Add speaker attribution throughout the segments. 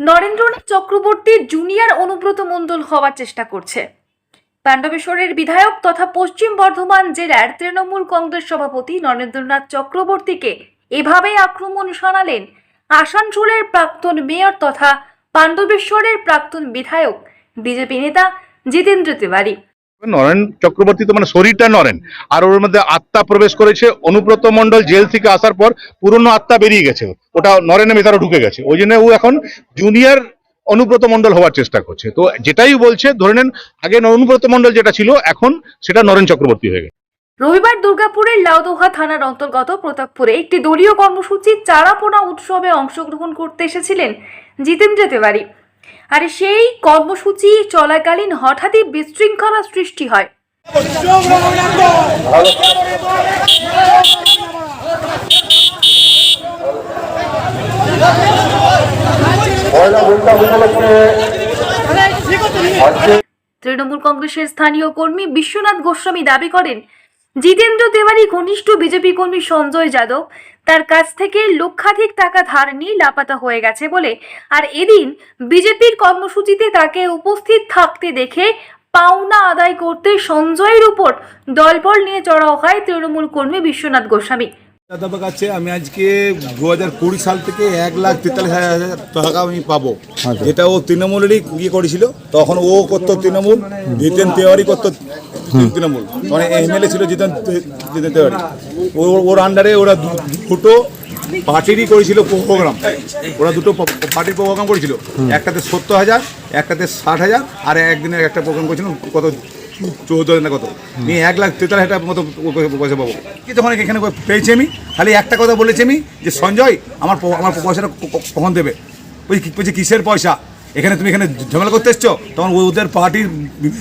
Speaker 1: Narendranath Chakraborty junior Anubrata Mondal হওয়ার চেষ্টা করছে। পাণ্ডবেশ্বরের বিধায়ক তথা পশ্চিম বর্ধমান জেলার তৃণমূল কংগ্রেস সভাপতি নরেন্দ্রনাথ চক্রবর্তীকে এভাবে আক্রমণ শোনালেন আসানসোলের প্রাক্তন মেয়র তথা পাণ্ডবেশ্বরের প্রাক্তন বিধায়ক বিজেপি নেতা জিতেন্দ্র তিওয়ারি।
Speaker 2: নরেন চক্রবর্তী তো মানে শরীরটা নরেন। আর ওর মধ্যে আত্মা প্রবেশ করেছে, অনুব্রত মণ্ডল জেল থেকে আসার পর পুরনো আত্মা বেরিয়ে গেছে। ওটা নরেনের ভেতরে ঢুকে গেছে। ওই জন্য ও এখন জুনিয়র অনুব্রত মণ্ডল হওয়ার চেষ্টা করছে। তো যেটাই বলছে, ধরে নেন, আগে অনুব্রত মণ্ডল যেটা ছিল, এখন সেটা নরেন চক্রবর্তী হয়ে গেছে।
Speaker 1: রবিবার দুর্গাপুরের লাউদোহা থানার অন্তর্গত প্রতাপপুরে একটি দলীয় কর্মসূচি চারাপোনা উৎসবে অংশগ্রহণ করতে এসেছিলেন জিতেন্দ্র তিওয়ারি। আর সেই কর্মসূচি চলাকালীন হঠাৎই বিশৃঙ্খলা সৃষ্টি হয়। তৃণমূল কংগ্রেসের স্থানীয় কর্মী বিশ্বনাথ গোস্বামী দাবি করেন জিতেন্দ্র তেওয়ারি ঘনিষ্ঠ বিজেপি কর্মী সঞ্জয় যাদব তার কাছ থেকে লক্ষাধিক টাকা ধার নিয়ে লাপাতা হয়ে গেছে বলে। আর এদিন বিজেপির কর্মসূচিতে তাকে উপস্থিত থাকতে দেখে পাওনা আদায় করতে সঞ্জয়ের উপর দলবল নিয়ে চড়াও হয় তৃণমূল কর্মী বিশ্বনাথ গোস্বামী।
Speaker 3: কাছে আমি আজকে দু হাজার কুড়ি সাল থেকে এক লাখ তেতাল্লিশ হাজার টাকা আমি পাবো। যেটা ও তৃণমূলেরই ইয়ে করেছিল তখন ও করতো তৃণমূল জিতেন তেওয়ারি করতো তৃণমূল। মানে এমএলএ ছিল জিতেন তেওয়ারি ও- ওর আন্ডারে ওরা দুটো পার্টিরই করেছিল প্রোগ্রাম। ওরা দুটো পার্টির প্রোগ্রাম করেছিল। একটাতে সত্তর হাজার একটাতে ষাট হাজার আর একদিনের একটা প্রোগ্রাম করেছিল কত? চৌদ্দ হাজার না কত? নিয়ে এক লাখ তেতাল্লিশ হাজার মতো পয়সা পাবো। কি তখন এখানে পেয়েছি আমি? খালি একটা কথা বলেছি আমি যে সঞ্জয় আমার আমার পয়সাটা কখন দেবে? ওই বলছি কিসের পয়সা? এখানে তুমি এখানে ঝামেলা করতে এসছো? তখন ওদের পার্টির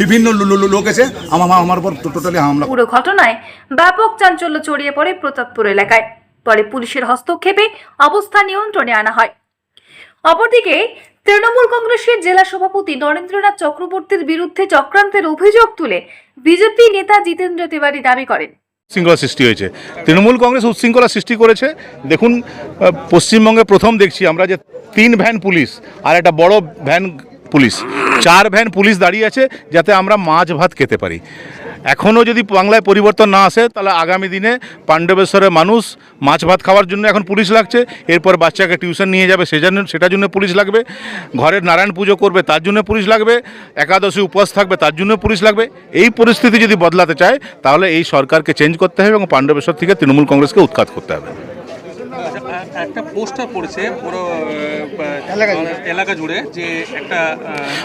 Speaker 3: বিভিন্ন লোক এসে আমার আমার উপর টোটালি হামলা
Speaker 1: পুরো ঘটনায় ব্যাপক চাঞ্চল্য ছড়িয়ে পড়ে প্রতাপপুর এলাকায়। পরে পুলিশের হস্তক্ষেপে অবস্থা নিয়ন্ত্রণে আনা হয়। অপরদিকে তৃণমূল কংগ্রেসের জেলা সভাপতি নরেন্দ্রনাথ চক্রবর্তীর বিরুদ্ধে চক্রান্তের অভিযোগ তুলে বিজেপি নেতা জিতেন্দ্র তিওয়ারি দাবি করেন।
Speaker 2: উচ্ছৃঙ্খলা সৃষ্টি হয়েছে। তৃণমূল কংগ্রেস উচ্ছৃঙ্খলা সৃষ্টি করেছে। দেখুন পশ্চিমবঙ্গে প্রথম দেখছি আমরা যে তিন ভ্যান পুলিশ আর একটা বড় ভ্যান পুলিশ। চার ভ্যান পুলিশ দাঁড়িয়ে আছে যাতে আমরা মাছ ভাত খেতে পারি। এখনও যদি বাংলায় পরিবর্তন না আসে, তাহলে আগামী দিনে পাণ্ডবেশ্বরের মানুষ মাছ ভাত খাওয়ার জন্য এখন পুলিশ লাগছে। এরপর বাচ্চাকে টিউশন নিয়ে যাবে সেজন্য সেটার জন্য পুলিশ লাগবে। ঘরের নারায়ণ পুজো করবে, তার জন্য পুলিশ লাগবে। একাদশী উপবাস থাকবে, তার জন্য পুলিশ লাগবে। এই পরিস্থিতি যদি বদলাতে চায়, তাহলে এই সরকারকে চেঞ্জ করতে হবে এবং পাণ্ডবেশ্বর থেকে তৃণমূল কংগ্রেসকে উৎখাত করতে হবে।
Speaker 4: একটা পোস্টার পড়েছে পুরো এলাকা জুড়ে। যে একটা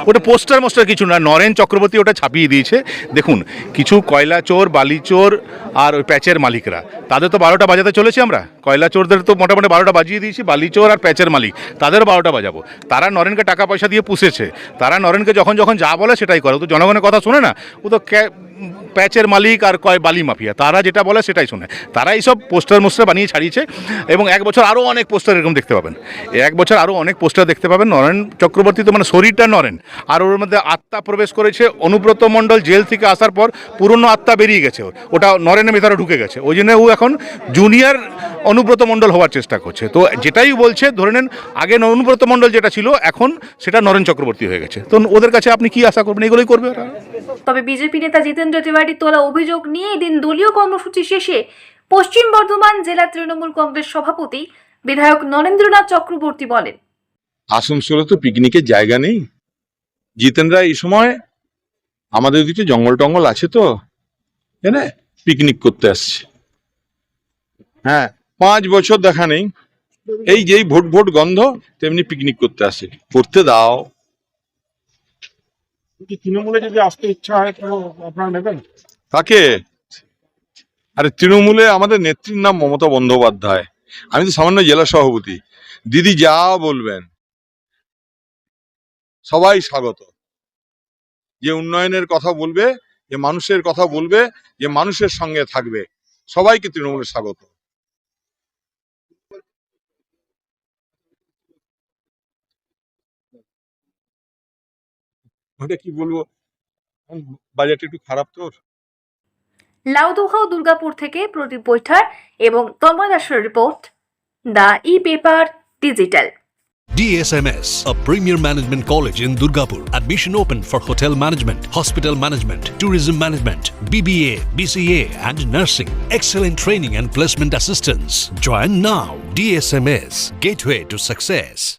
Speaker 2: ওটা পোস্টার মোস্টার কিছু না নরেন চক্রবর্তী ওটা ছাপিয়ে দিয়েছে। দেখুন কিছু কয়লা চোর বালি চোর আর ওই প্যাচের মালিকরা। তাদের তো বারোটা বাজাতে চলেছি আমরা। কয়লা চোরদের তো মোটামুটি বারোটা বাজিয়ে দিয়েছি বালি চোর আর প্যাচের মালিক, তাদের বারোটা বাজাবো। তারা নরেনকে টাকা পয়সা দিয়ে পুষেছে, তারা নরেনকে যখন যখন যা বলে সেটাই করে তো জনগণের কথা শোনে না, ও তো প্যাচের মালিক আর কয় বালি মাফিয়া, তারা যেটা বলে সেটাই শোনে। তারা এইসব পোস্টার মোস্টার বানিয়ে ছাড়িয়েছে এবং এক বছর আরও অনেক পোস্টার এরকম দেখতে পাবেন। এক বছর আরও অনেক পোস্টার দেখতে পাবেন, নরেন চক্রবর্তী তো মানে শরীরটা নরেন, আর ওর মধ্যে আত্মা প্রবেশ করেছে অনুব্রত মণ্ডল জেল থেকে আসার পর পুরনো আত্মা বেরিয়ে গেছে। ওটা নরেনের ভেতরে ঢুকে গেছে। ওই জন্য ও এখন জুনিয়র অনুব্রত মণ্ডল হওয়ার চেষ্টা করছে। তো যেটাই বলছে ধরে নেন আগে অনুব্রত মণ্ডল যেটা ছিল এখন সেটা নরেন চক্রবর্তী হয়ে গেছে। তো ওদের কাছে আপনি কি আশা করবেন? এগুলোই করবে ওরা।
Speaker 1: তবে বিজেপি নেতা জিতেন্দ্র তিওয়ারি তোলা অভিযোগ নিয়ে এদিন দলীয় কর্মসূচি শেষে পশ্চিম বর্ধমান জেলা তৃণমূল কংগ্রেস সভাপতি বিধায়ক নরেন্দ্রনাথ চক্রবর্তী বলেন
Speaker 5: আসানসোলে তো পিকনিকের জায়গা নেই। জিতেনরা এই সময় আমাদের ওদিকে জঙ্গল টঙ্গল আছে তো পিকনিক করতে আসছে। হ্যাঁ পাঁচ বছর দেখা নেই। এই যেই ভোট ভোট গন্ধ তেমনি পিকনিক করতে আসে। করতে দাও।
Speaker 6: তৃণমূলে যদি আসতে ইচ্ছা হয় তো আপনারা নেবেন?
Speaker 5: তাকে আরে তৃণমূলে আমাদের নেত্রীর নাম মমতা বন্দ্যোপাধ্যায়। আমি তো সামান্য জেলা সভাপতি। দিদি যা বলবেন। সবাই স্বাগত। যে উন্নয়নের কথা বলবে যে মানুষের কথা বলবে যে মানুষের সঙ্গে থাকবে সবাইকে তৃণমূলের স্বাগত। ওটা কি বলব বাজেট একটু খারাপ তোর
Speaker 1: লাউদোহা ও দুর্গাপুর থেকে প্রদীপ বৈঠার এবং তন্ময় দাসের report the E paper digital
Speaker 7: DSMS, a premier management college in Durgapur. Admission open for hotel management, hospital management, tourism management, BBA, BCA, and nursing. Excellent training and placement assistance. Join now. DSMS, gateway to success.